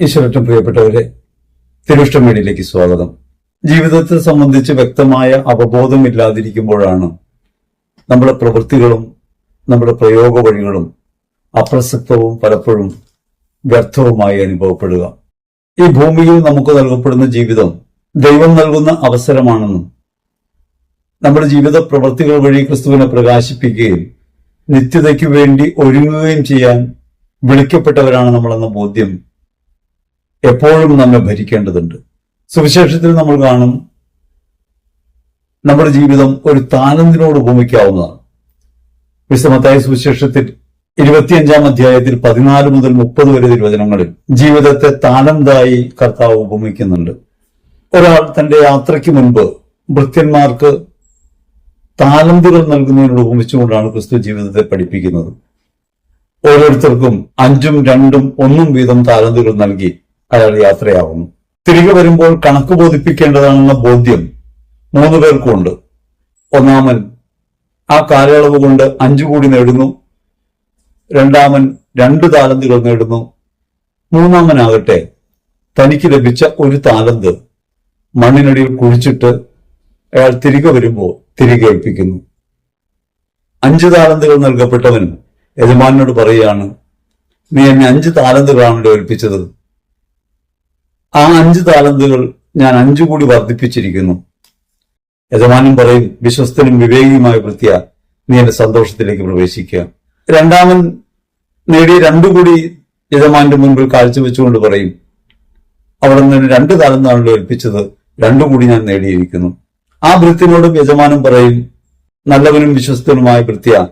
ഈശ്വരറ്റം പ്രിയപ്പെട്ടവരെ തിരുഷ്ടം സ്വാഗതം. ജീവിതത്തെ സംബന്ധിച്ച് വ്യക്തമായ അവബോധം ഇല്ലാതിരിക്കുമ്പോഴാണ് നമ്മുടെ പ്രവൃത്തികളും നമ്മുടെ പ്രയോഗ വഴികളും അപ്രസക്തവും പലപ്പോഴും വ്യർത്ഥവുമായി അനുഭവപ്പെടുക. ഈ ഭൂമിയിൽ നമുക്ക് നൽകപ്പെടുന്ന ജീവിതം ദൈവം നൽകുന്ന അവസരമാണെന്നും നമ്മുടെ ജീവിത പ്രവൃത്തികൾ വഴി ക്രിസ്തുവിനെ പ്രകാശിപ്പിക്കുകയും നിത്യതയ്ക്കു വേണ്ടി ഒരുങ്ങുകയും ചെയ്യാൻ വിളിക്കപ്പെട്ടവരാണ് നമ്മളെന്ന ബോധ്യം എപ്പോഴും നമ്മെ ഭരിക്കേണ്ടതുണ്ട്. സുവിശേഷത്തിൽ നമ്മൾ കാണും നമ്മുടെ ജീവിതം ഒരു താനന്തിനോട് ഉപമിക്കാവുന്നതാണ്. വിശ്രമത്തായ സുവിശേഷത്തിൽ ഇരുപത്തിയഞ്ചാം അധ്യായത്തിൽ പതിനാല് മുതൽ മുപ്പത് വരെ തിരുവചനങ്ങളിൽ ജീവിതത്തെ താനന്തായി കർത്താവ് ഉപമിക്കുന്നുണ്ട്. ഒരാൾ തന്റെ യാത്രയ്ക്ക് മുൻപ് ഭൃത്യന്മാർക്ക് താലന്തുകൾ നൽകുന്നതിനോട് ഉപമിച്ചുകൊണ്ടാണ് ക്രിസ്തു ജീവിതത്തെ പഠിപ്പിക്കുന്നത്. ഓരോരുത്തർക്കും അഞ്ചും രണ്ടും ഒന്നും വീതം താലന്തുകൾ നൽകി അയാൾ യാത്രയാവുന്നു. തിരികെ വരുമ്പോൾ കണക്ക് ബോധിപ്പിക്കേണ്ടതാണെന്ന ബോധ്യം മൂന്ന് പേർക്കുണ്ട്. ഒന്നാമൻ ആ കാലയളവ് കൊണ്ട് അഞ്ചു കോടി നേടുന്നു. രണ്ടാമൻ രണ്ട് താലന്തുകൾ നേടുന്നു. മൂന്നാമനാകട്ടെ തനിക്ക് ലഭിച്ച ഒരു താലന്ത് മണ്ണിനടിയിൽ കുഴിച്ചിട്ട് അയാൾ തിരികെ വരുമ്പോൾ തിരികെ ഏൽപ്പിക്കുന്നു. അഞ്ച് താലന്തുകൾ നൽകപ്പെട്ടവൻ യജമാനോട് പറയുകയാണ് നീ എന്നെ അഞ്ച് താലന്തുകളാണല്ലോ ഏൽപ്പിച്ചത്. ആ അഞ്ച് താലന്തുകൾ ഞാൻ അഞ്ചു കൂടി വർദ്ധിപ്പിച്ചിരിക്കുന്നു. യജമാനും പറയും വിശ്വസ്തനും വിവേകിയുമായ വൃത്തിയ നീ എന്റെ സന്തോഷത്തിലേക്ക് പ്രവേശിക്കുക. രണ്ടാമൻ നേടിയ രണ്ടു കൂടി യജമാന്റെ മുൻപിൽ കാഴ്ചവെച്ചുകൊണ്ട് പറയും അവിടെ നിന്ന് രണ്ട് താലന്താണല്ലോ ഏൽപ്പിച്ചത് രണ്ടു കൂടി ഞാൻ നേടിയിരിക്കുന്നു. ആ വൃത്തിനോടും യജമാനും പറയും നല്ലവനും വിശ്വസ്തനുമായ വൃത്തിയ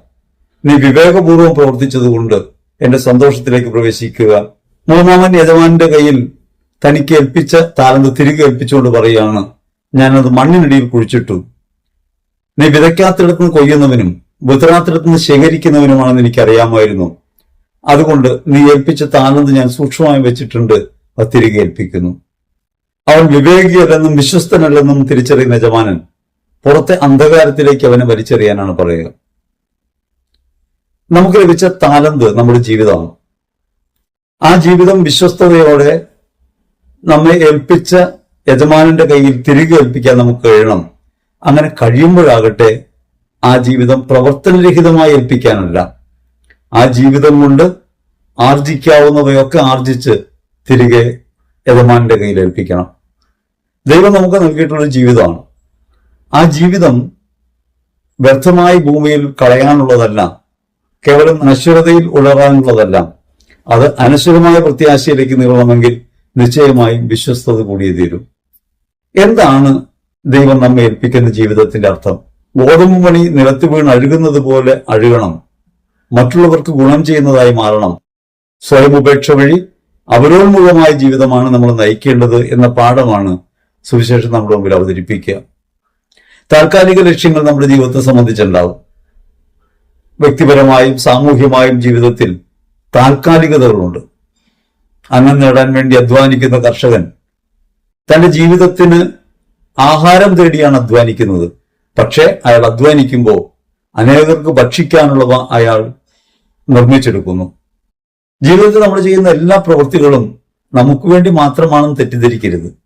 നീ വിവേകപൂർവം പ്രവർത്തിച്ചതുകൊണ്ട് എന്റെ സന്തോഷത്തിലേക്ക് പ്രവേശിക്കുക. മൂന്നാമൻ യജമാന്റെ കയ്യിൽ തനിക്ക് ഏൽപ്പിച്ച താലന്ത് തിരികെ ഏൽപ്പിച്ചുകൊണ്ട് പറയുകയാണ്. ഞാനത് മണ്ണിനടിയിൽ കുഴിച്ചിട്ടു. നീ വിതയ്ക്കാത്തിടത്ത് നിന്ന് കൊയ്യുന്നവനും വിതറാത്തിടത്ത് നിന്ന് ശേഖരിക്കുന്നവനുമാണെന്ന് എനിക്കറിയാമായിരുന്നു. അതുകൊണ്ട് നീ ഏൽപ്പിച്ച താലന്ത് ഞാൻ സൂക്ഷ്മമായി വെച്ചിട്ടുണ്ട് അത് തിരികെ ഏൽപ്പിക്കുന്നു. അവൻ വിവേകിയല്ലെന്നും വിശ്വസ്തനല്ലെന്നും തിരിച്ചറിയുന്ന യജമാനൻ പുറത്തെ അന്ധകാരത്തിലേക്ക് അവനെ വലിച്ചെറിയാനാണ് പറയുക. നമുക്ക് ലഭിച്ച താലന്ത് നമ്മുടെ ജീവിതമാണ്. ആ ജീവിതം വിശ്വസ്തതയോടെ നമ്മെ ഏൽപ്പിച്ച യജമാനന്റെ കയ്യിൽ തിരികെ ഏൽപ്പിക്കാൻ നമുക്ക് കഴിയണം. അങ്ങനെ കഴിയുമ്പോഴാകട്ടെ ആ ജീവിതം പ്രവർത്തനരഹിതമായി ഏൽപ്പിക്കാനല്ല. ആ ജീവിതം കൊണ്ട് ആർജിക്കാവുന്നവയൊക്കെ ആർജിച്ച് തിരികെ യജമാനന്റെ കയ്യിൽ ഏൽപ്പിക്കണം. ദൈവം നമുക്ക് നൽകിയിട്ടുള്ള ജീവിതമാണ്. ആ ജീവിതം വ്യർത്ഥമായി ഭൂമിയിൽ കളയാനുള്ളതല്ല. കേവലം നശ്വരതയിൽ ഉളരാനുള്ളതല്ല അത് അനശ്വരമായ പ്രത്യാശയിലേക്ക് നീളണമെങ്കിൽ നിശ്ചയമായും വിശ്വസ്തത കൂടിയേ തീരും. എന്താണ് ദൈവം നമ്മെ ഏൽപ്പിക്കുന്ന ജീവിതത്തിന്റെ അർത്ഥം? ഗോതമ്പ് മണി നിലത്ത് വീണ് അഴുകുന്നത് പോലെ അഴുകണം. മറ്റുള്ളവർക്ക് ഗുണം ചെയ്യുന്നതായി മാറണം. സ്വയം ഉപേക്ഷ വഴി അവരോന്മുഖമായ ജീവിതമാണ് നമ്മൾ നയിക്കേണ്ടത് എന്ന പാഠമാണ് സുവിശേഷം നമ്മുടെ മുമ്പിൽ അവതരിപ്പിക്കുക. താൽക്കാലിക ലക്ഷ്യങ്ങൾ നമ്മുടെ ജീവിതത്തെ സംബന്ധിച്ചുണ്ടാവും. വ്യക്തിപരമായും സാമൂഹ്യമായും ജീവിതത്തിൽ താൽക്കാലികതകളുണ്ട്. അന്നം നേടാൻ വേണ്ടി അധ്വാനിക്കുന്ന കർഷകൻ തന്റെ ജീവിതത്തിന് ആഹാരം തേടിയാണ് അധ്വാനിക്കുന്നത്. പക്ഷേ അയാൾ അധ്വാനിക്കുമ്പോൾ അനേകർക്ക് ഭക്ഷിക്കാനുള്ളവ അയാൾ നിർമ്മിച്ചെടുക്കുന്നു. ജീവിതത്തിൽ നമ്മൾ ചെയ്യുന്ന എല്ലാ പ്രവൃത്തികളും നമുക്ക് വേണ്ടി മാത്രമാണെന്ന് തെറ്റിദ്ധരിക്കരുത്.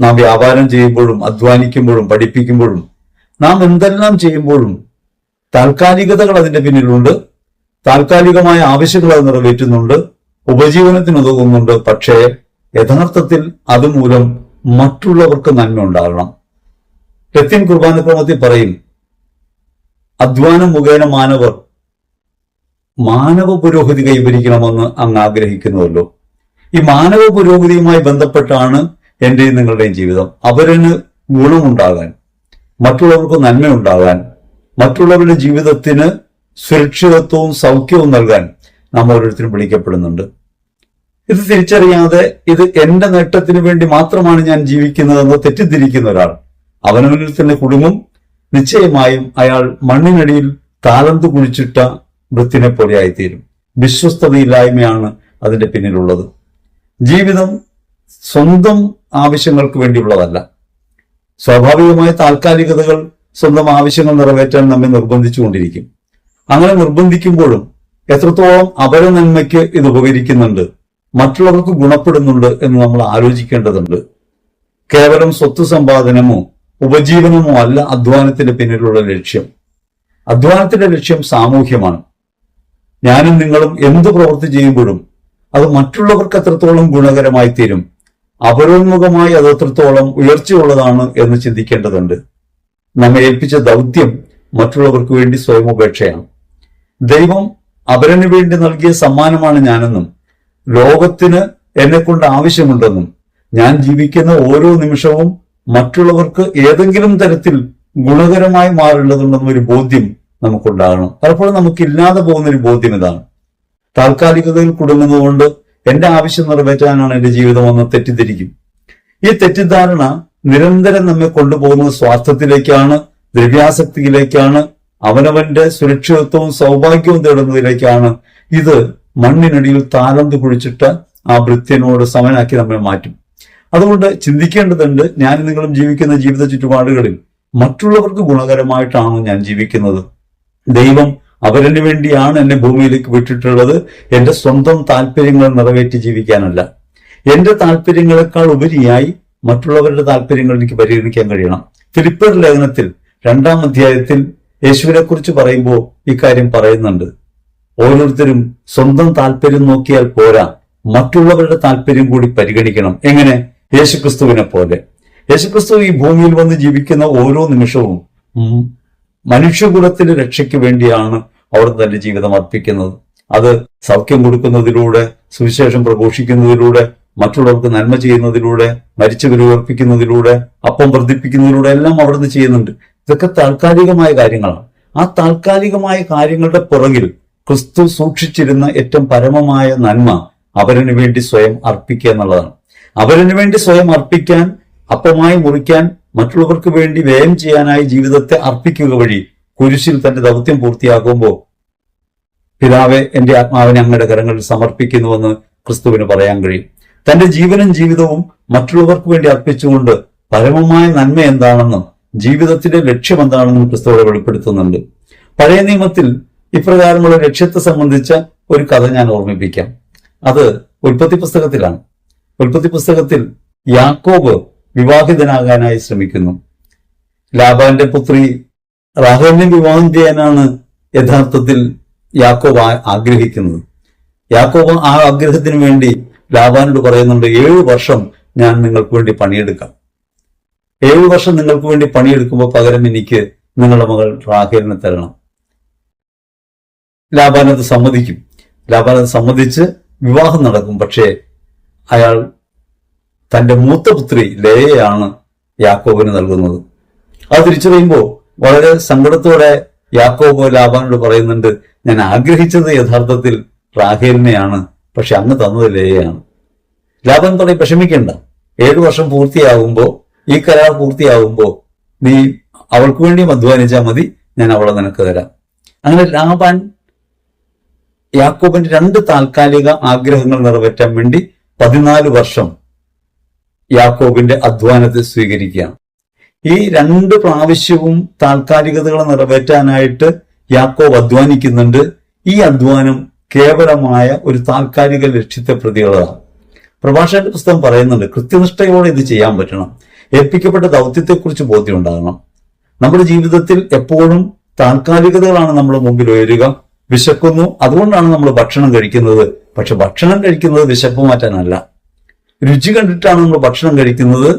നാം വ്യാപാരം ചെയ്യുമ്പോഴും അധ്വാനിക്കുമ്പോഴും പഠിപ്പിക്കുമ്പോഴും നാം എന്തെല്ലാം ചെയ്യുമ്പോഴും താൽക്കാലികതകൾ അതിന്റെ പിന്നിലുണ്ട്. താൽക്കാലികമായ ആവശ്യങ്ങൾ അത് നിറവേറ്റുന്നുണ്ട്. ഉപജീവനത്തിന് ഉതകുന്നുണ്ട് പക്ഷേ യഥാർത്ഥത്തിൽ അതുമൂലം മറ്റുള്ളവർക്ക് നന്മ ഉണ്ടാകണം. ലത്തീൻ കുർബാനക്രമത്തിൽ പറയും അധ്വാനം മുഖേന മാനവർ മാനവ പുരോഗതി കൈവരിക്കണമെന്ന് അങ്ങ് ആഗ്രഹിക്കുന്നുവല്ലോ. ഈ മാനവ പുരോഗതിയുമായി ബന്ധപ്പെട്ടാണ് എന്റെയും നിങ്ങളുടെയും ജീവിതം. അവരന് ഗുണമുണ്ടാകാൻ മറ്റുള്ളവർക്ക് നന്മയുണ്ടാകാൻ മറ്റുള്ളവരുടെ ജീവിതത്തിന് സുരക്ഷിതത്വവും സൗഖ്യവും നൽകാൻ നാം ഓരോരുത്തരും വിളിക്കപ്പെടുന്നുണ്ട്. ഇത് തിരിച്ചറിയാതെ ഇത് എന്റെ നേട്ടത്തിന് വേണ്ടി മാത്രമാണ് ഞാൻ ജീവിക്കുന്നതെന്ന് തെറ്റിദ്ധരിക്കുന്ന ഒരാൾ. അവനവനിൽ തന്നെ കുടുങ്ങും നിശ്ചയമായും അയാൾ മണ്ണിനടിയിൽ താലന്ത് കുഴിച്ചിട്ട വൃത്തിനെ പോലെ ആയിത്തീരും. വിശ്വസ്തതയില്ലായ്മയാണ് അതിന്റെ പിന്നിലുള്ളത്. ജീവിതം സ്വന്തം ആവശ്യങ്ങൾക്ക് വേണ്ടിയുള്ളതല്ല. സ്വാഭാവികമായ താൽക്കാലികതകൾ സ്വന്തം ആവശ്യങ്ങൾ നിറവേറ്റാൻ നമ്മെ നിർബന്ധിച്ചുകൊണ്ടിരിക്കും. അങ്ങനെ നിർബന്ധിക്കുമ്പോഴും എത്രത്തോളം അപര നന്മയ്ക്ക് ഇത് ഉപകരിക്കുന്നുണ്ട്? മറ്റുള്ളവർക്ക് ഗുണപ്പെടുന്നുണ്ട് എന്ന് നമ്മൾ ആലോചിക്കേണ്ടതുണ്ട്. കേവലം സ്വത്ത് സമ്പാദനമോ ഉപജീവനമോ അല്ല അധ്വാനത്തിന്റെ പിന്നിലുള്ള ലക്ഷ്യം. അധ്വാനത്തിന്റെ ലക്ഷ്യം സാമൂഹ്യമാണ്. ഞാനും നിങ്ങളും എന്ത് പ്രവൃത്തി ചെയ്യുമ്പോഴും അത് മറ്റുള്ളവർക്ക് എത്രത്തോളം ഗുണകരമായി തീരും അപരോന്മുഖമായി അത് എത്രത്തോളം ഉയർച്ചയുള്ളതാണ് എന്ന് ചിന്തിക്കേണ്ടതുണ്ട്. നമ്മെ ഏൽപ്പിച്ച ദൗത്യം മറ്റുള്ളവർക്ക് വേണ്ടി സ്വയം ഉപേക്ഷയാണ്. ദൈവം അവരന് വേണ്ടി നൽകിയ സമ്മാനമാണ് ഞാനെന്നും ലോകത്തിന് എന്നെ കൊണ്ട് ആവശ്യമുണ്ടെന്നും ഞാൻ ജീവിക്കുന്ന ഓരോ നിമിഷവും മറ്റുള്ളവർക്ക് ഏതെങ്കിലും തരത്തിൽ ഗുണകരമായി മാറേണ്ടതുണ്ടെന്ന ഒരു ബോധ്യം നമുക്കുണ്ടാകണം. പലപ്പോഴും നമുക്കില്ലാതെ പോകുന്ന ഒരു ബോധ്യം ഇതാണ്. താൽക്കാലികതയിൽ കുടുങ്ങുന്നതുകൊണ്ട് എന്റെ ആവശ്യം നിറവേറ്റാനാണ് എന്റെ ജീവിതമെന്ന് തെറ്റിദ്ധരിക്കും. ഈ തെറ്റിദ്ധാരണ നിരന്തരം നമ്മെ കൊണ്ടുപോകുന്നത് സ്വാർത്ഥത്തിലേക്കാണ് ദ്രവ്യാസക്തിയിലേക്കാണ് അവനവന്റെ സുരക്ഷിതത്വവും സൗഭാഗ്യവും തേടുന്നതിലേക്കാണ് ഇത് മണ്ണിനടിയിൽ താരന്ത് കുഴിച്ചിട്ട് ആ വൃത്യനോട് സമനാക്കി നമ്മളെ മാറ്റും. അതുകൊണ്ട് ചിന്തിക്കേണ്ടതുണ്ട് ഞാൻ നിങ്ങളും ജീവിക്കുന്ന ജീവിത ചുറ്റുപാടുകളിൽ മറ്റുള്ളവർക്ക് ഗുണകരമായിട്ടാണോ ഞാൻ ജീവിക്കുന്നത്. ദൈവം അവരന് വേണ്ടിയാണ് എന്നെ ഭൂമിയിലേക്ക് വിട്ടിട്ടുള്ളത്. എന്റെ സ്വന്തം താല്പര്യങ്ങൾ നിറവേറ്റി ജീവിക്കാനല്ല. എന്റെ താല്പര്യങ്ങളെക്കാൾ ഉപരിയായി മറ്റുള്ളവരുടെ താല്പര്യങ്ങൾ എനിക്ക് പരിഗണിക്കാൻ കഴിയണം. ഫിലിപ്പർ ലേഖനത്തിൽ രണ്ടാം അധ്യായത്തിൽ യേശുവിനെ കുറിച്ച് പറയുമ്പോൾ ഇക്കാര്യം പറയുന്നുണ്ട്. ഓരോരുത്തരും സ്വന്തം താല്പര്യം നോക്കിയാൽ പോരാ. മറ്റുള്ളവരുടെ താല്പര്യം കൂടി പരിഗണിക്കണം. എങ്ങനെ? യേശുക്രിസ്തുവിനെ പോലെ. യേശുക്രിസ്തു ഈ ഭൂമിയിൽ വന്ന് ജീവിക്കുന്ന ഓരോ നിമിഷവും മനുഷ്യകുലത്തിന്റെ രക്ഷയ്ക്ക് വേണ്ടിയാണ് അവർ തന്റെ ജീവിതം അർപ്പിക്കുന്നത്. അത് സൗഖ്യം കൊടുക്കുന്നതിലൂടെ സുവിശേഷം പ്രഘോഷിക്കുന്നതിലൂടെ മറ്റുള്ളവർക്ക് നന്മ ചെയ്യുന്നതിലൂടെ മരിച്ചവരെ ഉയർപ്പിക്കുന്നതിലൂടെ അപ്പം വർദ്ധിപ്പിക്കുന്നതിലൂടെ എല്ലാം അവിടുന്ന് ചെയ്യുന്നുണ്ട്. ഇതൊക്കെ താൽക്കാലികമായ കാര്യങ്ങളാണ്. ആ താൽക്കാലികമായ കാര്യങ്ങളുടെ പുറകിൽ ക്രിസ്തു സൂക്ഷിച്ചിരുന്ന ഏറ്റവും പരമമായ നന്മ അവരന് വേണ്ടി സ്വയം അർപ്പിക്കുക എന്നുള്ളതാണ്. അവരന് വേണ്ടി സ്വയം അർപ്പിക്കാൻ അപ്പമായി മുറിക്കാൻ മറ്റുള്ളവർക്ക് വേണ്ടി വ്യയം ചെയ്യാനായി ജീവിതത്തെ അർപ്പിക്കുക വഴി കുരിശിൽ തന്റെ ദൗത്യം പൂർത്തിയാകുമ്പോൾ പിതാവെ എന്റെ ആത്മാവിനെ അങ്ങയുടെ കരങ്ങളിൽ സമർപ്പിക്കുന്നുവെന്ന് ക്രിസ്തുവിന് പറയാൻ കഴിയും. തന്റെ ജീവനും ജീവിതവും മറ്റുള്ളവർക്ക് വേണ്ടി അർപ്പിച്ചുകൊണ്ട് പരമമായ നന്മ എന്താണെന്നും ജീവിതത്തിന്റെ ലക്ഷ്യം എന്താണെന്ന് ക്രിസ്തുവിടെ വെളിപ്പെടുത്തുന്നുണ്ട്. പഴയ നിയമത്തിൽ ഇപ്രകാരമുള്ള ലക്ഷ്യത്തെ സംബന്ധിച്ച ഒരു കഥ ഞാൻ ഓർമ്മിപ്പിക്കാം. അത് ഉൽപ്പത്തി പുസ്തകത്തിലാണ്. ഉൽപ്പത്തി പുസ്തകത്തിൽ യാക്കോബ് വിവാഹിതനാകാനായി ശ്രമിക്കുന്നു. ലാബാന്റെ പുത്രി റാഹലിനെ വിവാഹം ചെയ്യാനാണ് യഥാർത്ഥത്തിൽ യാക്കോബ് ആഗ്രഹിക്കുന്നത്. യാക്കോബ് ആ ആഗ്രഹത്തിന് വേണ്ടി ലാബാനോട് പറയുന്നുണ്ട് ഏഴ് വർഷം ഞാൻ നിങ്ങൾക്ക് വേണ്ടി പണിയെടുക്കാം. ഏഴു വർഷം നിങ്ങൾക്ക് വേണ്ടി പണിയെടുക്കുമ്പോൾ പകരം എനിക്ക് നിങ്ങളുടെ മകൾ റാഹേലിനെ തരണം. ലാബാൻ അത് സമ്മതിക്കും. ലാബാൻ അത് സമ്മതിച്ച് വിവാഹം നടക്കും. പക്ഷേ അയാൾ തന്റെ മൂത്ത പുത്രി ലേയയാണ് യാക്കോബിന് നൽകുന്നത്. അത് തിരിച്ചറിയുമ്പോൾ വളരെ സങ്കടത്തോടെ യാക്കോബ് ലാബാനോട് പറയുന്നുണ്ട് ഞാൻ ആഗ്രഹിച്ചത് യഥാർത്ഥത്തിൽ റാഹേലിനെയാണ് പക്ഷെ അങ്ങ് തന്നത് ലേയാണ് ലാബാൻ പറയും വിഷമിക്കേണ്ട. ഏഴു വർഷം പൂർത്തിയാകുമ്പോ ഈ കരാർ പൂർത്തിയാവുമ്പോൾ നീ അവൾക്ക് വേണ്ടിയും അധ്വാനിച്ചാൽ മതി ഞാൻ അവളെ നിനക്ക് തരാം. അങ്ങനെ ലാബാൻ യാക്കോബിന്റെ രണ്ട് താൽക്കാലിക ആഗ്രഹങ്ങൾ നിറവേറ്റാൻ വേണ്ടി പതിനാല് വർഷം യാക്കോബിന്റെ അധ്വാനത്തെ സ്വീകരിക്കുകയാണ്. ഈ രണ്ട് പ്രാവശ്യവും താൽക്കാലികതകൾ നിറവേറ്റാനായിട്ട് യാക്കോബ് അധ്വാനിക്കുന്നുണ്ട്. ഈ അധ്വാനം കേവലമായ ഒരു താൽക്കാലിക ലക്ഷ്യത്തെ പ്രതികളാണ് പ്രഭാഷക പുസ്തകം പറയുന്നുണ്ട് കൃത്യനിഷ്ഠയോടെ ഇത് ചെയ്യാൻ പറ്റണം. ഏൽപ്പിക്കപ്പെട്ട ദൗത്യത്തെക്കുറിച്ച് ബോധ്യം ഉണ്ടാകണം നമ്മുടെ ജീവിതത്തിൽ എപ്പോഴും താൽക്കാലികതകളാണ് നമ്മൾ മുമ്പിൽ ഉയരുക. വിശക്കുന്നു. അതുകൊണ്ടാണ് നമ്മൾ ഭക്ഷണം കഴിക്കുന്നത്. പക്ഷെ ഭക്ഷണം കഴിക്കുന്നത് വിശപ്പ് മാറ്റാനല്ല. രുചി കണ്ടിട്ടാണ് നമ്മൾ ഭക്ഷണം കഴിക്കുന്നത്.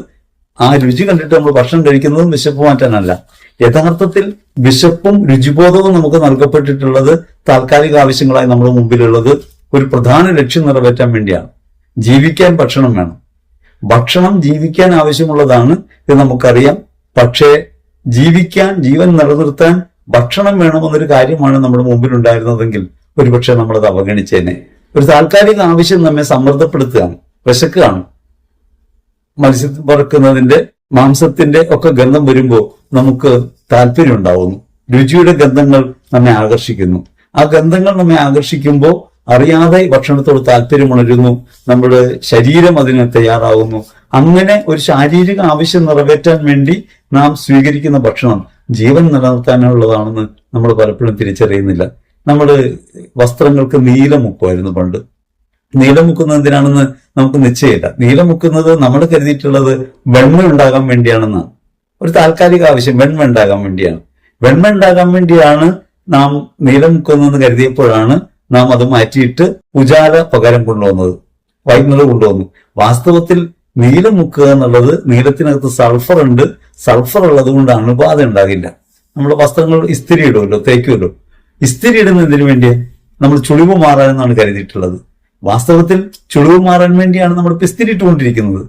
ആ രുചി കണ്ടിട്ട് നമ്മൾ ഭക്ഷണം കഴിക്കുന്നതും വിശപ്പ് മാറ്റാനല്ല. യഥാർത്ഥത്തിൽ വിശപ്പും രുചിബോധവും നമുക്ക് നൽകപ്പെട്ടിട്ടുള്ളത് താൽക്കാലിക ആവശ്യങ്ങളായി നമ്മുടെ മുമ്പിലുള്ളത് ഒരു പ്രധാന ലക്ഷ്യം നിറവേറ്റാൻ വേണ്ടിയാണ്. ജീവിക്കാൻ ഭക്ഷണം വേണം. ഭക്ഷണം ജീവിക്കാൻ ആവശ്യമുള്ളതാണ് എന്ന് നമുക്കറിയാം. പക്ഷേ ജീവിക്കാൻ ജീവൻ നിലനിർത്താൻ ഭക്ഷണം വേണമെന്നൊരു കാര്യമാണ് നമ്മുടെ മുമ്പിൽ ഉണ്ടായിരുന്നതെങ്കിൽ ഒരുപക്ഷെ നമ്മളത് അവഗണിച്ചേനെ. ഒരു താൽക്കാലിക ആവശ്യം നമ്മെ സമ്മർദ്ദപ്പെടുത്തുകയാണ് വിശക്കുകയാണ്. മത്സ്യം വറുക്കുന്നതിന്റെ മാംസത്തിന്റെ ഒക്കെ ഗന്ധം വരുമ്പോൾ നമുക്ക് താല്പര്യം ഉണ്ടാവുന്നു രുചിയുടെ ഗന്ധങ്ങൾ നമ്മെ ആകർഷിക്കുന്നു. ആ ഗന്ധങ്ങൾ നമ്മെ ആകർഷിക്കുമ്പോൾ അറിയാതെ ഭക്ഷണത്തോട് താല്പര്യം ഉണരുന്നു നമ്മുടെ ശരീരം അതിന് തയ്യാറാവുന്നു. അങ്ങനെ ഒരു ശാരീരിക ആവശ്യം നിറവേറ്റാൻ വേണ്ടി നാം സ്വീകരിക്കുന്ന ഭക്ഷണം ജീവൻ നിലനിർത്താനുള്ളതാണെന്ന് നമ്മൾ പലപ്പോഴും തിരിച്ചറിയുന്നില്ല. നമ്മൾ വസ്ത്രങ്ങൾക്ക് നീലമുക്കുമായിരുന്നു പണ്ട്. നീലമുക്കുന്നത് എന്തിനാണെന്ന് നമുക്ക് നിശ്ചയമില്ല. നീലമുക്കുന്നത് നമ്മൾ കരുതിയിട്ടുള്ളത് വെണ്മ ഉണ്ടാകാൻ വേണ്ടിയാണെന്നാണ്. ഒരു താൽക്കാലിക ആവശ്യം വെണ്മ ഉണ്ടാകാൻ വേണ്ടിയാണ്. വെണ്മ ഉണ്ടാകാൻ വേണ്ടിയാണ് നാം നീലമുക്കുന്നതെന്ന് കരുതിയപ്പോഴാണ് നാം അത് മാറ്റിയിട്ട് ഉജാല പകരം കൊണ്ടുവന്നത് വൈകുന്നേരം കൊണ്ടുവന്നു. വാസ്തവത്തിൽ നീലം മുക്കുക എന്നുള്ളത് നീലത്തിനകത്ത് സൾഫർ ഉണ്ട്. സൾഫർ ഉള്ളത് കൊണ്ട് അണുബാധ ഉണ്ടാകില്ല. നമ്മൾ വസ്ത്രങ്ങൾ ഇസ്തിരി ഇടുമല്ലോ തേക്കുമല്ലോ. ഇസ്തിരി ഇടുന്നതിന് വേണ്ടി നമ്മൾ ചുളിവ് മാറാനെന്നാണ് കരുതിയിട്ടുള്ളത്. വാസ്തവത്തിൽ ചുളിവ് മാറാൻ വേണ്ടിയാണ് നമ്മൾ ഇസ്തിരി ഇട്ടുകൊണ്ടിരിക്കുന്നത്.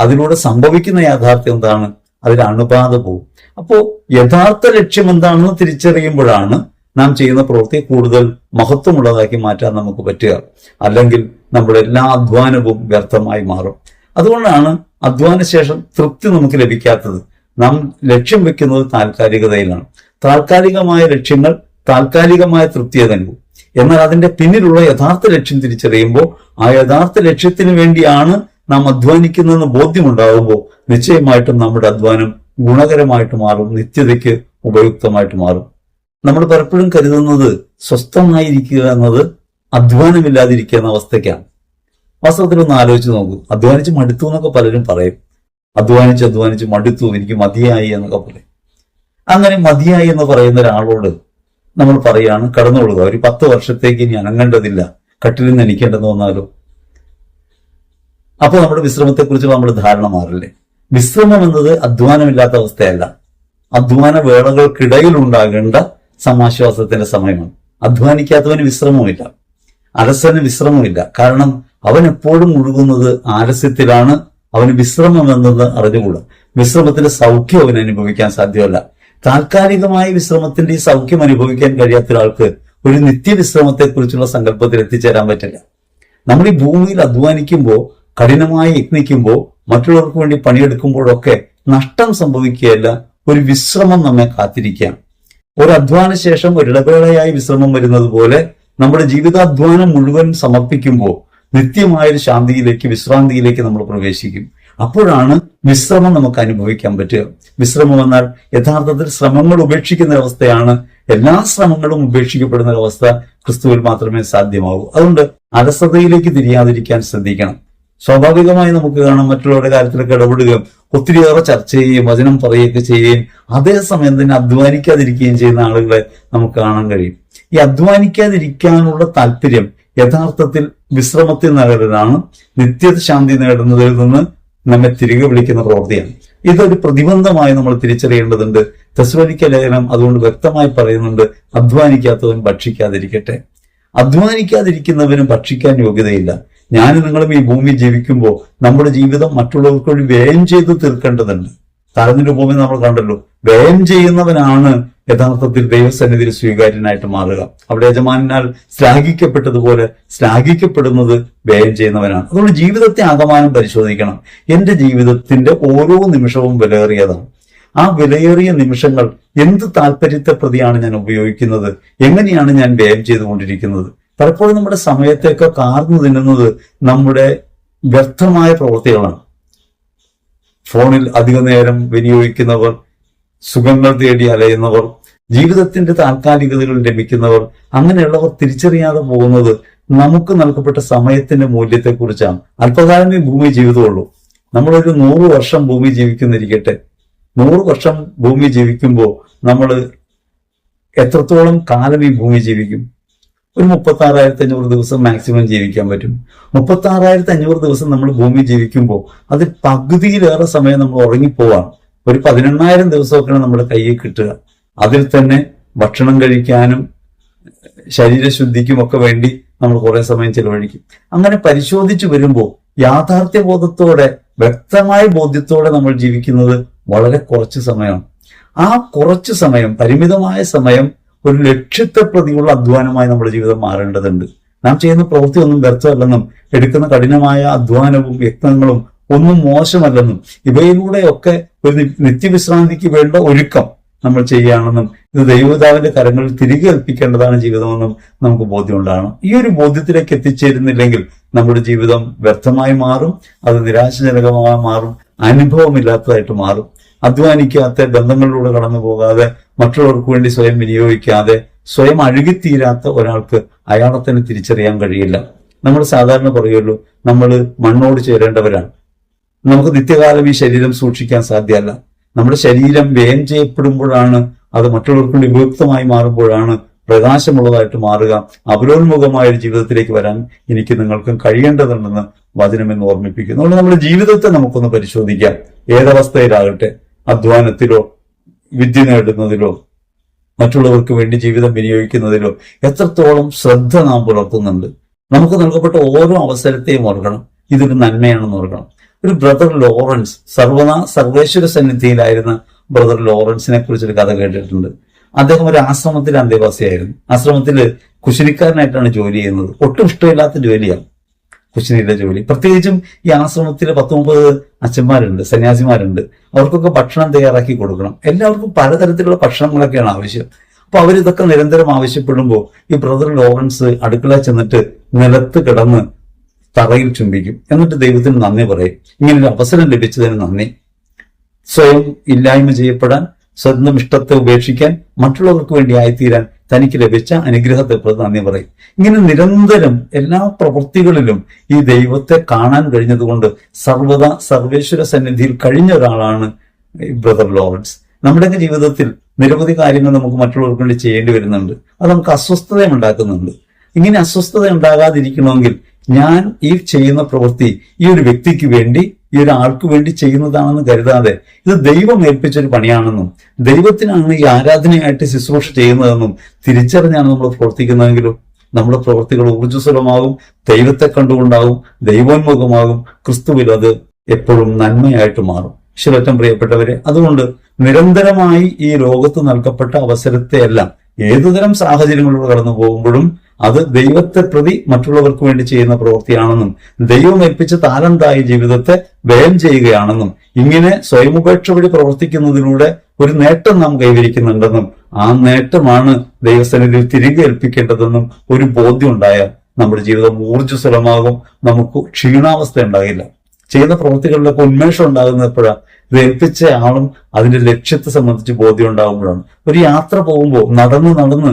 അതിലൂടെ സംഭവിക്കുന്ന യാഥാർത്ഥ്യം എന്താണ്? അതിൽ അണുബാധ പോകും. അപ്പോൾ യഥാർത്ഥ ലക്ഷ്യം എന്താണെന്ന് തിരിച്ചറിയുമ്പോഴാണ് നാം ചെയ്യുന്ന പ്രവൃത്തി കൂടുതൽ മഹത്വമുള്ളതാക്കി മാറ്റാൻ നമുക്ക് പറ്റുക. അല്ലെങ്കിൽ നമ്മുടെ എല്ലാ അധ്വാനവും വ്യർത്ഥമായി മാറും. അതുകൊണ്ടാണ് അധ്വാന ശേഷം തൃപ്തി നമുക്ക് ലഭിക്കാത്തത്. നാം ലക്ഷ്യം വെക്കുന്നത് താൽക്കാലികതയിലാണ്. താൽക്കാലികമായ ലക്ഷ്യങ്ങൾ താൽക്കാലികമായ തൃപ്തിയെ നൽകും. എന്നാൽ അതിന്റെ പിന്നിലുള്ള യഥാർത്ഥ ലക്ഷ്യം തിരിച്ചറിയുമ്പോൾ ആ യഥാർത്ഥ ലക്ഷ്യത്തിന് വേണ്ടിയാണ് നാം അധ്വാനിക്കുന്നതെന്ന് ബോധ്യമുണ്ടാകുമ്പോൾ നിശ്ചയമായിട്ടും നമ്മുടെ അധ്വാനം ഗുണകരമായിട്ട് മാറും നിത്യതയ്ക്ക് ഉപയുക്തമായിട്ട് മാറും. നമ്മൾ പലപ്പോഴും കരുതുന്നത് സ്വസ്ഥമായിരിക്കുക എന്നത് അധ്വാനമില്ലാതിരിക്കുക എന്ന അവസ്ഥയ്ക്കാണ്. വാസ്തവത്തിൽ ഒന്ന് ആലോചിച്ച് നോക്കൂ. അധ്വാനിച്ച് മടുത്തു എന്നൊക്കെ പലരും പറയും. അധ്വാനിച്ച് അധ്വാനിച്ച് മടുത്തു എനിക്ക് മതിയായി എന്നൊക്കെ പറയും. അങ്ങനെ മതിയായി എന്ന് പറയുന്ന ഒരാളോട് നമ്മൾ പറയാണ് കടന്നുകൊള്ളുക ഒരു പത്ത് വർഷത്തേക്ക് ഇനി അനങ്ങേണ്ടതില്ല. കട്ടിലിൽ നിന്ന് എനിക്കേണ്ടെന്ന് വന്നാലോ അപ്പൊ നമ്മുടെ വിശ്രമത്തെക്കുറിച്ച് നമ്മൾ ധാരണ മാറില്ലേ? വിശ്രമം എന്നത് അധ്വാനമില്ലാത്ത അവസ്ഥയല്ല. അധ്വാന വേളകൾക്കിടയിൽ ഉണ്ടാകേണ്ട സമാശ്വാസത്തിന്റെ സമയമാണ്. അധ്വാനിക്കാത്തവന് വിശ്രമമില്ല അലസന് വിശ്രമമില്ല കാരണം അവൻ എപ്പോഴും മുഴുകുന്നത് ആലസ്യത്തിലാണ്. അവന് വിശ്രമം എന്നത് അറിഞ്ഞുകൂടാ. വിശ്രമത്തിന്റെ സൗഖ്യം അവന് അനുഭവിക്കാൻ സാധ്യമല്ല. താൽക്കാലികമായ വിശ്രമത്തിന്റെ ഈ സൗഖ്യം അനുഭവിക്കാൻ കഴിയാത്ത ഒരാൾക്ക് ഒരു നിത്യവിശ്രമത്തെക്കുറിച്ചുള്ള സങ്കല്പത്തിൽ എത്തിച്ചേരാൻ പറ്റില്ല. നമ്മൾ ഈ ഭൂമിയിൽ അധ്വാനിക്കുമ്പോൾ കഠിനമായി യത്നിക്കുമ്പോൾ മറ്റുള്ളവർക്ക് വേണ്ടി പണിയെടുക്കുമ്പോഴൊക്കെ നഷ്ടം സംഭവിക്കുകയല്ല ഒരു വിശ്രമം നമ്മെ കാത്തിരിക്കുകയാണ്. ഒരു അധ്വാന ശേഷം ഒരു ഇടവേളയായി വിശ്രമം വരുന്നത് പോലെ നമ്മുടെ ജീവിതാധ്വാനം മുഴുവൻ സമർപ്പിക്കുമ്പോൾ നിത്യമായൊരു ശാന്തിയിലേക്ക് വിശ്രാന്തിയിലേക്ക് നമ്മൾ പ്രവേശിക്കും. അപ്പോഴാണ് വിശ്രമം നമുക്ക് അനുഭവിക്കാൻ പറ്റുക. വിശ്രമം എന്നാൽ യഥാർത്ഥത്തിൽ ശ്രമങ്ങൾ ഉപേക്ഷിക്കുന്ന അവസ്ഥയാണ് എല്ലാ ശ്രമങ്ങളും ഉപേക്ഷിക്കപ്പെടുന്ന അവസ്ഥ ക്രിസ്തുവിൽ മാത്രമേ സാധ്യമാകൂ. അതുകൊണ്ട് അലസതയിലേക്ക് തിരിയാതിരിക്കാൻ ശ്രദ്ധിക്കണം. സ്വാഭാവികമായി നമുക്ക് കാണാം മറ്റുള്ളവരുടെ കാര്യത്തിലൊക്കെ ഇടപെടുകയും ഒത്തിരിയേറെ ചർച്ച ചെയ്യുകയും വചനം പറയുകയൊക്കെ ചെയ്യുകയും അതേസമയം തന്നെ അധ്വാനിക്കാതിരിക്കുകയും ചെയ്യുന്ന ആളുകളെ നമുക്ക് കാണാൻ കഴിയും. ഈ അധ്വാനിക്കാതിരിക്കാനുള്ള താല്പര്യം യഥാർത്ഥത്തിൽ വിശ്രമത്തിൽ നേടലാണ് നിത്യത ശാന്തി നേടുന്നതിൽ നിന്ന് നമ്മെ തിരികെ വിളിക്കുന്ന പ്രവൃത്തിയാണ്. ഇതൊരു പ്രതിബന്ധമായി നമ്മൾ തിരിച്ചറിയേണ്ടതുണ്ട്. തെസ്വലിക്ക ലേഖനം അതുകൊണ്ട് വ്യക്തമായി പറയുന്നുണ്ട് അധ്വാനിക്കാത്തവൻ ഭക്ഷിക്കാതിരിക്കട്ടെ. അധ്വാനിക്കാതിരിക്കുന്നവനും ഭക്ഷിക്കാൻ യോഗ്യതയില്ല. ഞാൻ നിങ്ങളും ഈ ഭൂമി ജീവിക്കുമ്പോൾ നമ്മുടെ ജീവിതം മറ്റുള്ളവർക്ക് വേണ്ടി വ്യയം ചെയ്ത് തീർക്കേണ്ടതുണ്ട്. താരത്തിന്റെ ഭൂമി നമ്മൾ കണ്ടല്ലോ. വ്യയം ചെയ്യുന്നവനാണ് യഥാർത്ഥത്തിൽ ദൈവസന്നിധിയിൽ സ്വീകാര്യനായിട്ട് മാറുക. അവിടെ യജമാനാൽ ശ്ലാഘിക്കപ്പെട്ടതുപോലെ ശ്ലാഘിക്കപ്പെടുന്നത് വ്യയം ചെയ്യുന്നവനാണ്. അതുകൊണ്ട് ജീവിതത്തെ ആകമാനം പരിശോധിക്കണം. എന്റെ ജീവിതത്തിന്റെ ഓരോ നിമിഷവും വിലയേറിയതാണ്. ആ വിലയേറിയ നിമിഷങ്ങൾ എന്ത് താല്പര്യത്തെ പ്രതിയാണ് ഞാൻ ഉപയോഗിക്കുന്നത്? എങ്ങനെയാണ് ഞാൻ വ്യയം ചെയ്തുകൊണ്ടിരിക്കുന്നത്? പലപ്പോഴും നമ്മുടെ സമയത്തേക്ക് കാർന്നു തിന്നുന്നത് നമ്മുടെ വ്യർത്ഥമായ പ്രവൃത്തികളാണ്. ഫോണിൽ അധിക നേരം വിനിയോഗിക്കുന്നവർ സുഖങ്ങൾ തേടി അലയുന്നവർ ജീവിതത്തിന്റെ താൽക്കാലികതകൾ ലഭിക്കുന്നവർ അങ്ങനെയുള്ളവർ തിരിച്ചറിയാതെ പോകുന്നത് നമുക്ക് നൽകപ്പെട്ട സമയത്തിന്റെ മൂല്യത്തെക്കുറിച്ചാണ്. അല്പകാലമേ ഭൂമി ജീവിതമുള്ളൂ. നമ്മളൊരു നൂറ് വർഷം ഭൂമി ജീവിക്കുന്നിരിക്കട്ടെ. നൂറ് വർഷം ഭൂമി ജീവിക്കുമ്പോൾ നമ്മൾ എത്രത്തോളം കാലം ഈ ഭൂമി ജീവിക്കും? ഒരു മുപ്പത്തി ആറായിരത്തി അഞ്ഞൂറ് ദിവസം മാക്സിമം ജീവിക്കാൻ പറ്റും. മുപ്പത്തി ആറായിരത്തി അഞ്ഞൂറ് ദിവസം നമ്മൾ ഭൂമി ജീവിക്കുമ്പോൾ അതിൽ പകുതിയിലേറെ സമയം നമ്മൾ ഉറങ്ങിപ്പോവാണ്. ഒരു പതിനെണ്ണായിരം ദിവസമൊക്കെയാണ് നമ്മുടെ കയ്യിൽ കിട്ടുക. അതിൽ തന്നെ ഭക്ഷണം കഴിക്കാനും ശരീരശുദ്ധിക്കും ഒക്കെ വേണ്ടി നമ്മൾ കുറെ സമയം ചെലവഴിക്കും. അങ്ങനെ പരിശോധിച്ചു വരുമ്പോൾ യാഥാർത്ഥ്യ ബോധത്തോടെ വ്യക്തമായ ബോധ്യത്തോടെ നമ്മൾ ജീവിക്കുന്നത് വളരെ കുറച്ച് സമയമാണ്. ആ കുറച്ച് സമയം പരിമിതമായ സമയം ഒരു ലക്ഷ്യത്തെ പ്രതിയുള്ള അധ്വാനമായി നമ്മുടെ ജീവിതം മാറേണ്ടതുണ്ട്. നാം ചെയ്യുന്ന പ്രവൃത്തി ഒന്നും വ്യർത്ഥമല്ലെന്നും എടുക്കുന്ന കഠിനമായ അധ്വാനവും യത്നങ്ങളും ഒന്നും മോശമല്ലെന്നും ഇവയിലൂടെയൊക്കെ ഒരു നിത്യവിശ്രാന്തിക്ക് വേണ്ട ഒരുക്കം നമ്മൾ ചെയ്യുകയാണെന്നും ഇത് ദൈവതാവിന്റെ കരങ്ങളിൽ തിരികെ ഏൽപ്പിക്കേണ്ടതാണ് ജീവിതമെന്നും നമുക്ക് ബോധ്യമുണ്ടാകണം. ഈ ഒരു ബോധ്യത്തിലേക്ക് എത്തിച്ചേരുന്നില്ലെങ്കിൽ നമ്മുടെ ജീവിതം വ്യർത്ഥമായി മാറും അത് നിരാശജനകമായി മാറും അനുഭവമില്ലാത്തതായിട്ട് മാറും. അധ്വാനിക്കാത്ത ബന്ധങ്ങളിലൂടെ കടന്നു പോകാതെ മറ്റുള്ളവർക്ക് വേണ്ടി സ്വയം വിനിയോഗിക്കാതെ സ്വയം അഴുകിത്തീരാത്ത ഒരാൾക്ക് അയാളെ തന്നെ തിരിച്ചറിയാൻ കഴിയില്ല. നമ്മൾ സാധാരണ പറയുള്ളൂ നമ്മൾ മണ്ണോട് ചേരേണ്ടവരാണ്. നമുക്ക് നിത്യകാലം ഈ ശരീരം സൂക്ഷിക്കാൻ സാധ്യമല്ല. നമ്മുടെ ശരീരം വ്യയം ചെയ്യപ്പെടുമ്പോഴാണ് അത് മറ്റുള്ളവർക്ക് വേണ്ടി ഉപയുക്തമായി മാറുമ്പോഴാണ് പ്രകാശമുള്ളതായിട്ട് മാറുക. അപരോന്മുഖമായ ഒരു ജീവിതത്തിലേക്ക് വരാൻ എനിക്ക് നിങ്ങൾക്കും കഴിയേണ്ടതുണ്ടെന്ന് വചനമെന്ന് ഓർമ്മിപ്പിക്കുന്നു. അതുകൊണ്ട് നമ്മുടെ ജീവിതത്തെ നമുക്കൊന്ന് പരിശോധിക്കാം. ഏതവസ്ഥയിലാകട്ടെ? അധ്വാനത്തിലോ വിദ്യ നേടുന്നതിലോ മറ്റുള്ളവർക്ക് വേണ്ടി ജീവിതം വിനിയോഗിക്കുന്നതിലോ എത്രത്തോളം ശ്രദ്ധ നാം പുലർത്തുന്നുണ്ട്. നമുക്ക് നൽകപ്പെട്ട ഓരോ അവസരത്തെയും ഓർക്കണം. ഇതൊരു നന്മയാണെന്ന് ഓർക്കണം. ഒരു ബ്രദർ ലോറൻസ് സർവനാ സർവേശ്വര സന്നിധിയിലായിരുന്ന ബ്രദർ ലോറൻസിനെ കുറിച്ചൊരു കഥ കേട്ടിട്ടുണ്ട്. അദ്ദേഹം ഒരു ആശ്രമത്തിലെ അന്തേവാസിയായിരുന്നു. ആശ്രമത്തിൽ കുശലിക്കാരനായിട്ടാണ് ജോലി ചെയ്യുന്നത്. ഒട്ടും ഇഷ്ടമില്ലാത്ത ജോലിയാണ്. കുശിനിയുടെ ജോലി. പ്രത്യേകിച്ചും ഈ ആശ്രമത്തിൽ പത്ത് മുപ്പത് അച്ഛന്മാരുണ്ട് സന്യാസിമാരുണ്ട്. അവർക്കൊക്കെ ഭക്ഷണം തയ്യാറാക്കി കൊടുക്കണം. എല്ലാവർക്കും പലതരത്തിലുള്ള ഭക്ഷണങ്ങളൊക്കെയാണ് ആവശ്യം. അപ്പൊ അവരിതൊക്കെ നിരന്തരം ആവശ്യപ്പെടുമ്പോൾ ഈ ബ്രദർ ലോറൻസ് അടുക്കള ചെന്നിട്ട് നിലത്ത് കിടന്ന് തറയിൽ ചുംബിക്കും. എന്നിട്ട് ദൈവത്തിന് നന്ദി പറയും. ഇങ്ങനൊരു അവസരം ലഭിച്ചതിന് നന്ദി. സ്വയം ഇല്ലായ്മ ചെയ്യപ്പെടാൻ സ്വന്തം ഇഷ്ടത്തെ ഉപേക്ഷിക്കാൻ മറ്റുള്ളവർക്ക് വേണ്ടി ആയിത്തീരാൻ തനിക്ക് ലഭിച്ച അനുഗ്രഹത്തെ പ്രതി നന്ദി പറയും. ഇങ്ങനെ നിരന്തരം എല്ലാ പ്രവൃത്തികളിലും ഈ ദൈവത്തെ കാണാൻ കഴിഞ്ഞതുകൊണ്ട് സർവദാ സർവേശ്വര സന്നിധിയിൽ കഴിഞ്ഞ ഒരാളാണ് ബ്രദർ ലോറൻസ്. നമ്മുടെയൊക്കെ ജീവിതത്തിൽ നിരവധി കാര്യങ്ങൾ നമുക്ക് മറ്റുള്ളവർക്ക് വേണ്ടി ചെയ്യേണ്ടി വരുന്നുണ്ട്. അത് നമുക്ക് അസ്വസ്ഥത ഉണ്ടാക്കുന്നുണ്ട്. ഇങ്ങനെ അസ്വസ്ഥത ഉണ്ടാകാതിരിക്കണമെങ്കിൽ ഞാൻ ഈ ചെയ്യുന്ന പ്രവൃത്തി ഈ ഒരു വ്യക്തിക്ക് വേണ്ടി ഈ ഒരാൾക്ക് വേണ്ടി ചെയ്യുന്നതാണെന്ന് കരുതാതെ ഇത് ദൈവം ഏൽപ്പിച്ച ഒരു പണിയാണെന്നും ദൈവത്തിനാണ് ഈ ആരാധനയായിട്ട് ശുശ്രൂഷ ചെയ്യുന്നതെന്നും തിരിച്ചറിഞ്ഞാണ് നമ്മൾ പ്രവർത്തിക്കുന്നതെങ്കിലും നമ്മുടെ പ്രവൃത്തികൾ ഊർജസ്വലമാകും ദൈവത്തെ കണ്ടുകൊണ്ടാകും ദൈവോന്മുഖമാകും ക്രിസ്തുവിൽ അത് എപ്പോഴും നന്മയായിട്ട് മാറും. ശിവറ്റം പ്രിയപ്പെട്ടവരെ അതുകൊണ്ട് നിരന്തരമായി ഈ ലോകത്ത് നൽകപ്പെട്ട അവസരത്തെയെല്ലാം ഏതുതരം സാഹചര്യങ്ങളിലൂടെ കടന്നു പോകുമ്പോഴും അത് ദൈവത്തെ പ്രതി മറ്റുള്ളവർക്ക് വേണ്ടി ചെയ്യുന്ന പ്രവൃത്തിയാണെന്നും ദൈവം ഏൽപ്പിച്ച താലന്തായ ജീവിതത്തെ വ്യയം ചെയ്യുകയാണെന്നും ഇങ്ങനെ സ്വയമുപേക്ഷ വഴി പ്രവർത്തിക്കുന്നതിലൂടെ ഒരു നേട്ടം നാം കൈവരിക്കുന്നുണ്ടെന്നും ആ നേട്ടമാണ് ദൈവസന്നിധിയിൽ തിരികെ ഏൽപ്പിക്കേണ്ടതെന്നും ഒരു ബോധ്യം ഉണ്ടായാൽ നമ്മുടെ ജീവിതം ഊർജസ്വലമാകും നമുക്ക് ക്ഷീണാവസ്ഥ ഉണ്ടാകില്ല. ചെയ്യുന്ന പ്രവൃത്തികളിലൊക്കെ ഉന്മേഷം ഉണ്ടാകുന്നത് എപ്പോഴാണ് ഇത് ഏൽപ്പിച്ച ആളും അതിന്റെ ലക്ഷ്യത്തെ സംബന്ധിച്ച് ബോധ്യം ഉണ്ടാകുമ്പോഴാണ്. ഒരു യാത്ര പോകുമ്പോൾ നടന്ന് നടന്ന്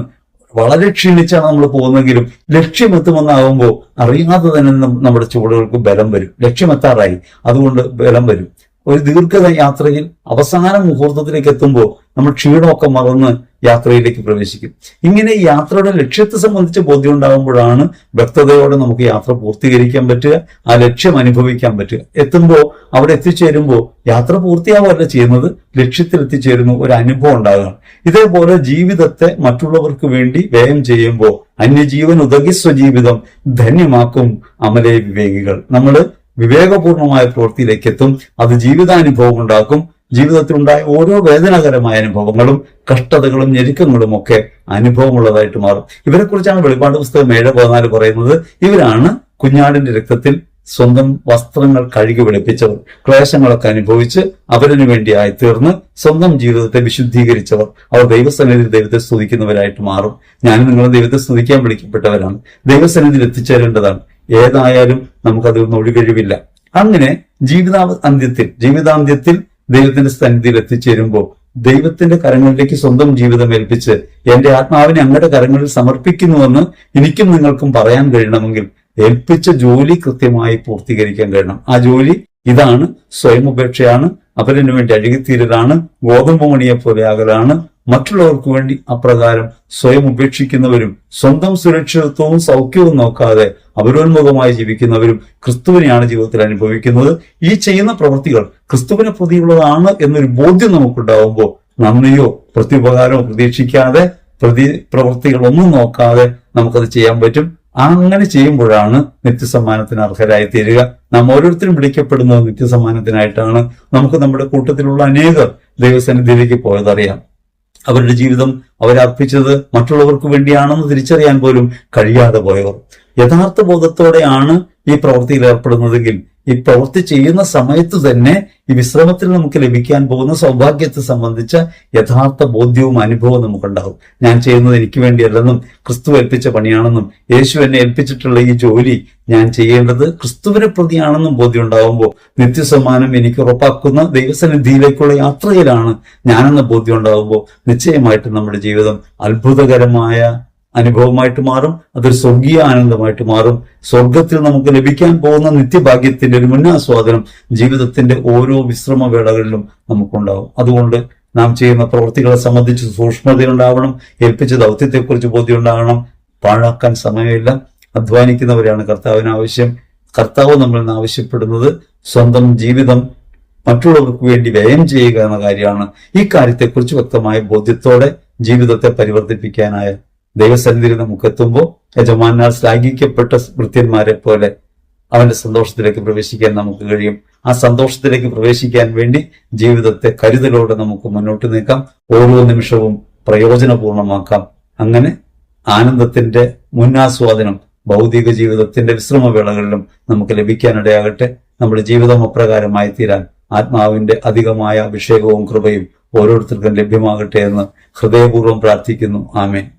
വളരെ ക്ഷീണിച്ചാണ് നമ്മൾ പോകുന്നതെങ്കിലും ലക്ഷ്യമെത്തുമെന്നാകുമ്പോൾ അറിയാതെ തന്നെ നമ്മുടെ ചുവടുകൾക്ക് ബലം വരും. ലക്ഷ്യമെത്താറായി. അതുകൊണ്ട് ബലം വരും. ഒരു ദീർഘ യാത്രയിൽ അവസാന മുഹൂർത്തത്തിലേക്ക് എത്തുമ്പോൾ നമ്മൾ ക്ഷീണമൊക്കെ മറന്ന് യാത്രയിലേക്ക് പ്രവേശിക്കും. ഇങ്ങനെ യാത്രയുടെ ലക്ഷ്യത്തെ സംബന്ധിച്ച് ബോധ്യം ഉണ്ടാകുമ്പോഴാണ് വ്യക്തതയോടെ നമുക്ക് യാത്ര പൂർത്തീകരിക്കാൻ പറ്റുക ആ ലക്ഷ്യം അനുഭവിക്കാൻ പറ്റുക. എത്തുമ്പോൾ അവിടെ എത്തിച്ചേരുമ്പോൾ യാത്ര പൂർത്തിയാവുകയല്ല ചെയ്യുന്നത് ലക്ഷ്യത്തിൽ എത്തിച്ചേരുന്നു ഒരു അനുഭവം ഉണ്ടാകണം ഇതേപോലെ ജീവിതത്തെ മറ്റുള്ളവർക്ക് വേണ്ടി വ്യയം ചെയ്യുമ്പോൾ അന്യജീവൻ ഉദകി സ്വജീവിതം ധന്യമാക്കും അമലേ വിവേകികൾ. നമ്മൾ വിവേകപൂർണമായ പ്രവൃത്തിയിലേക്ക് എത്തും. അത് ജീവിതാനുഭവം ഉണ്ടാക്കും. ജീവിതത്തിലുണ്ടായ ഓരോ വേദനാകരമായ അനുഭവങ്ങളും കഷ്ടതകളും ഞെരുക്കങ്ങളും ഒക്കെ അനുഭവമുള്ളതായിട്ട് മാറും. ഇവരെക്കുറിച്ചാണ് വെളിപാട് പുസ്തകം ഏഴ് പതിനാല് പറയുന്നത്. ഇവരാണ് കുഞ്ഞാടിന്റെ രക്തത്തിൽ സ്വന്തം വസ്ത്രങ്ങൾ കഴുകി വെളുപ്പിച്ചവർ ക്ലേശങ്ങളൊക്കെ അനുഭവിച്ച് അവരിനു വേണ്ടിയായി തീർന്ന് സ്വന്തം ജീവിതത്തെ വിശുദ്ധീകരിച്ചവർ. അവർ ദൈവസന്നിധിയിൽ ദൈവത്തെ സ്തുതിക്കുന്നവരായിട്ട് മാറും. ഞാൻ നിങ്ങളെ ദൈവത്തെ സ്തുതിക്കാൻ വിളിക്കപ്പെട്ടവരാണ്. ദൈവസന്നിധിയിൽ എത്തിച്ചേരേണ്ടതാണ്. ഏതായാലും നമുക്കതിൽ നിന്ന് ഒഴികഴിവില്ല. അങ്ങനെ ജീവിതാ അന്ത്യത്തിൽ ജീവിതാന്ത്യത്തിൽ ദൈവത്തിന്റെ സന്നിധിയിൽ എത്തിച്ചേരുമ്പോൾ ദൈവത്തിന്റെ കരങ്ങളിലേക്ക് സ്വന്തം ജീവിതം ഏൽപ്പിച്ച് എന്റെ ആത്മാവിനെ അങ്ങയുടെ കരങ്ങളിൽ സമർപ്പിക്കുന്നുവെന്ന് എനിക്കും നിങ്ങൾക്കും പറയാൻ കഴിയണമെങ്കിൽ ഏൽപ്പിച്ച ജോലി കൃത്യമായി പൂർത്തീകരിക്കാൻ കഴിയണം. ആ ജോലി ഇതാണ് സ്വയം ഉപേക്ഷയാണ്. അവരതിനു വേണ്ടി അഴുകിത്തീരലാണ്. ഗോതമ്പ് മണിയെ പോലെ ആകലാണ്. മറ്റുള്ളവർക്ക് വേണ്ടി അപ്രകാരം സ്വയം ഉപേക്ഷിക്കുന്നവരും സ്വന്തം സുരക്ഷിതത്വവും സൗഖ്യവും നോക്കാതെ അവരോന്മുഖമായി ജീവിക്കുന്നവരും ക്രിസ്തുവിനെയാണ് ജീവിതത്തിൽ അനുഭവിക്കുന്നത്. ഈ ചെയ്യുന്ന പ്രവൃത്തികൾ ക്രിസ്തുവിനെ പ്രതിയുള്ളതാണ് എന്നൊരു ബോധ്യം നമുക്കുണ്ടാവുമ്പോൾ നന്ദിയോ പ്രത്യുപകാരമോ പ്രതീക്ഷിക്കാതെ പ്രതി പ്രവൃത്തികളൊന്നും നോക്കാതെ നമുക്കത് ചെയ്യാൻ പറ്റും. അങ്ങനെ ചെയ്യുമ്പോഴാണ് നിത്യസമ്മാനത്തിന് അർഹരായി തീരുക. നാം ഓരോരുത്തരും വിളിക്കപ്പെടുന്നത് നിത്യസമ്മാനത്തിനായിട്ടാണ്. നമുക്ക് നമ്മുടെ കൂട്ടത്തിലുള്ള അനേകർ ദൈവസന്നിധിയിലേക്ക് പോയതറിയാം. അവരുടെ ജീവിതം അവരർപ്പിച്ചത് മറ്റുള്ളവർക്ക് വേണ്ടിയാണെന്ന് തിരിച്ചറിയാൻ പോലും കഴിയാതെ പോയവർ. യഥാർത്ഥ ബോധത്തോടെയാണ് ഈ പ്രവൃത്തിയിൽ ഏർപ്പെടുന്നതെങ്കിൽ ഈ പ്രവൃത്തി ചെയ്യുന്ന സമയത്ത് തന്നെ ഈ വിശ്രമത്തിൽ നമുക്ക് ലഭിക്കാൻ പോകുന്ന സൗഭാഗ്യത്തെ സംബന്ധിച്ച യഥാർത്ഥ ബോധ്യവും അനുഭവവും നമുക്കുണ്ടാവും ഞാൻ ചെയ്യുന്നത് എനിക്ക് വേണ്ടിയല്ലെന്നും ക്രിസ്തു ഏൽപ്പിച്ച പണിയാണെന്നും യേശു എന്നെ ഏൽപ്പിച്ചിട്ടുള്ള ഈ ജോലി ഞാൻ ചെയ്യേണ്ടത് ക്രിസ്തുവിനെ പ്രതിയാണെന്നും ബോധ്യം ഉണ്ടാവുമ്പോൾ നിത്യസമ്മാനം എനിക്ക് ഉറപ്പാക്കുന്ന ദൈവസന്നിധിയിലേക്കുള്ള യാത്രയിലാണ് ഞാനെന്ന ബോധ്യം ഉണ്ടാവുമ്പോൾ നിശ്ചയമായിട്ടും നമ്മുടെ ജീവിതം അത്ഭുതകരമായ അനുഭവമായിട്ട് മാറും അതൊരു സ്വർഗീയ ആനന്ദമായിട്ട് മാറും. സ്വർഗത്തിൽ നമുക്ക് ലഭിക്കാൻ പോകുന്ന നിത്യഭാഗ്യത്തിന്റെ ഒരു മുന്നാസ്വാദനം ജീവിതത്തിന്റെ ഓരോ വിശ്രമ വേളകളിലും നമുക്കുണ്ടാവും. അതുകൊണ്ട് നാം ചെയ്യുന്ന പ്രവൃത്തികളെ സംബന്ധിച്ച് സൂക്ഷ്മതയുണ്ടാവണം ഏൽപ്പിച്ച ദൗത്യത്തെക്കുറിച്ച് ബോധ്യമുണ്ടാകണം. പാഴാക്കാൻ സമയമില്ല. അധ്വാനിക്കുന്നവരെയാണ് കർത്താവിന് ആവശ്യം. കർത്താവ് നമ്മളിൽ നിന്ന് ആവശ്യപ്പെടുന്നത് സ്വന്തം ജീവിതം മറ്റുള്ളവർക്ക് വേണ്ടി വ്യയം ചെയ്യുക എന്ന കാര്യമാണ്. ഈ കാര്യത്തെക്കുറിച്ച് വ്യക്തമായ ബോധ്യത്തോടെ ജീവിതത്തെ പരിവർത്തിപ്പിക്കാനായ ദൈവസന്നിധിയിൽ മുഖത്തുമ്പോൾ യജമാനാൽ ശ്ലാഘിക്കപ്പെട്ട വൃത്യന്മാരെ പോലെ അവന്റെ സന്തോഷത്തിലേക്ക് പ്രവേശിക്കാൻ നമുക്ക് കഴിയും. ആ സന്തോഷത്തിലേക്ക് പ്രവേശിക്കാൻ വേണ്ടി ജീവിതത്തെ കരുതലോടെ നമുക്ക് മുന്നോട്ട് നീക്കാം. ഓരോ നിമിഷവും പ്രയോജനപൂർണമാക്കാം. അങ്ങനെ ആനന്ദത്തിന്റെ മുന്നാസ്വാദനം ഭൗതിക ജീവിതത്തിന്റെ വിശ്രമവേളകളിലും നമുക്ക് ലഭിക്കാനിടയാകട്ടെ. നമ്മുടെ ജീവിതം അപ്രകാരമായി തീരാൻ ആത്മാവിന്റെ അധികമായ അഭിഷേകവും കൃപയും ഓരോരുത്തർക്കും ലഭ്യമാകട്ടെ എന്ന് ഹൃദയപൂർവം പ്രാർത്ഥിക്കുന്നു. ആമേൻ.